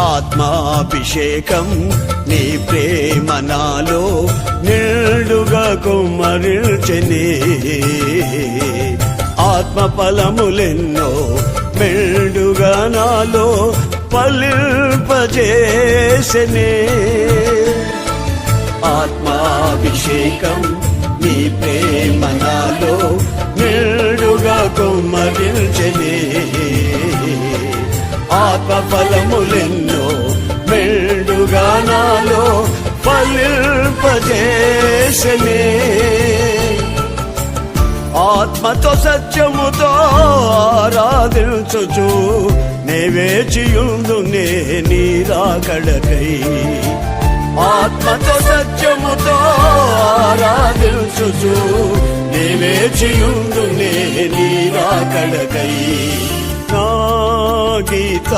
ఆత్మాభిషేకం నీ ప్రేమ నాలో నిండుగా కుమ్మరిల్చని ఆత్మ ఫలములెన్నో మెండుగా నాలో పలింపజేసనే ఆత్మాభిషేకం నీ ప్రేమ నాలో నిండుగా కుమ్మరించనే ఆత్మ ఫలములెన్నో ఫలింపజేసనే ఆత్మతో సత్యముతో ఆరాధించుచు నేవేచియుందు నే నీరాకడకై. ఆత్మతో సత్యముతో ఆరాధించుచు నేవేచియుందు నే నీరాకడకై. నా గీత